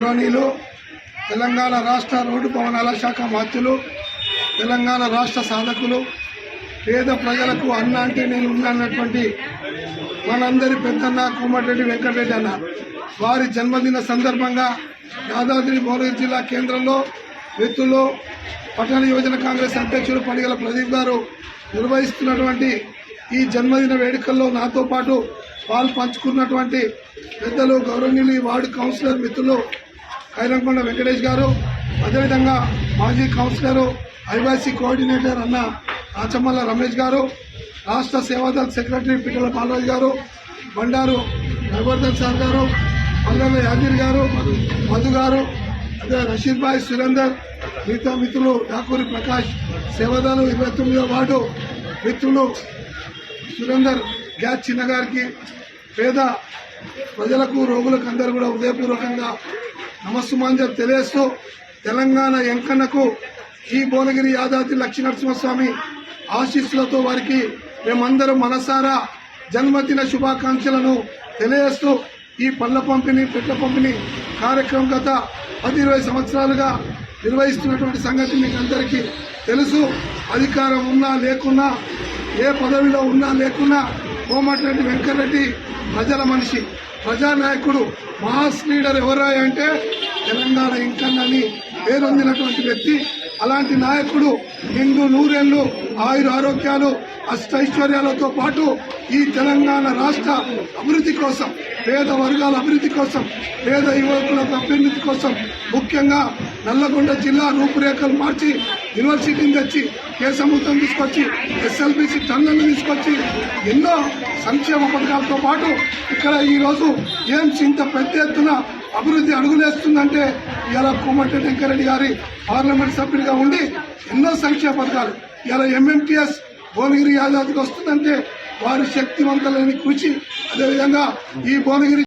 గౌరవనీయులు తెలంగాణ రాష్ట్ర రోడ్డు భవనాల శాఖ మంత్రులు తెలంగాణ రాష్ట్ర సాధకులు పేద ప్రజలకు అన్న అంటే నేను ఉన్నటువంటి మనందరి పెద్దన్న కోమటిరెడ్డి వెంకటరెడ్డి అన్న. వారి జన్మదిన సందర్భంగా యాదాద్రి భువనగిరి జిల్లా కేంద్రంలో మిత్రులు పట్టణ యువజన కాంగ్రెస్ అధ్యక్షుడు పండుగల ప్రదీప్ గారు నిర్వహిస్తున్నటువంటి ఈ జన్మదిన వేడుకల్లో నాతో పాటు పాలు పంచుకున్నటువంటి పెద్దలు గౌరవనీయులు వార్డు కౌన్సిలర్ మిత్రులు కైరంకొండ వెంకటేష్ గారు అదేవిధంగా మాజీ కౌన్సిలరు ఐవైసీ కోఆర్డినేటర్ అన్న రాచమల్ల రమేష్ గారు రాష్ట్ర సేవాదళ సెక్రటరీ పిట్టల బాలరాజు గారు బండారు రఘువర్ధన్ సార్ గారు పల్లెల యాదగిరి గారు మధు గారు అదే రషీద్ భాయ్ సురేందర్ మిగతా మిత్రులు ఠాకూరి ప్రకాష్ సేవాదాలు ఇరవై తొమ్మిదో వార్డు మిత్రులు సురేందర్ గ్యాస్ చిన్నగారికి పేద ప్రజలకు రోగులకు అందరూ కూడా ఉదయపూర్వకంగా నమస్సుమాంజలు తెలియస్తూ తెలంగాణ ఎంకన్నకు ఈ భువనగిరి యాదాద్రి లక్ష్మీనరసింహస్వామి ఆశీస్సులతో వారికి మేమందరం మనసారా జన్మదిన శుభాకాంక్షలను తెలియజేస్తూ ఈ పళ్ళ పంపిణీ పెట్ల పంపిణీ కార్యక్రమం గత పది ఇరవై సంవత్సరాలుగా నిర్వహిస్తున్నటువంటి సంగతి మీకు అందరికీ తెలుసు. అధికారం ఉన్నా లేకున్నా ఏ పదవిలో ఉన్నా లేకున్నా కోమటిరెడ్డి వెంకటరెడ్డి ప్రజల మనిషి. ప్రజానాయకుడు మాస్ లీడర్ ఎవరా అంటే తెలంగాణ ఇంకన్నని పేరొందినటువంటి వ్యక్తి. అలాంటి నాయకుడు నిండు నూరేళ్ళు ఆయుర ఆరోగ్యాలు అష్టైశ్వర్యాలతో పాటు ఈ తెలంగాణ రాష్ట్ర అభివృద్ధి కోసం పేద వర్గాల అభివృద్ధి కోసం పేద యువకుల అభివృద్ధి కోసం ముఖ్యంగా నల్లగొండ జిల్లా రూపురేఖలు మార్చి యూనివర్సిటీని తెచ్చి కేసముద్రం తీసుకొచ్చి ఎస్ఎల్బిసి టన్నులను తీసుకొచ్చి ఎన్నో సంక్షేమ పథకాలతో పాటు ఇక్కడ ఈరోజు ఏం ఇంత పెద్ద ఎత్తున అభివృద్ధి అడుగులేస్తుందంటే ఇలా కోమటి వెంకరెడ్డి గారి పార్లమెంట్ సభ్యుడిగా ఉండి ఎన్నో సంక్షేమ పథకాలు. ఇలా ఎంఎంటీఎస్ భువనగిరి యాదాద్రికి వస్తుందంటే వారి శక్తివంతులని కృషి అదేవిధంగా ఈ భువనగిరి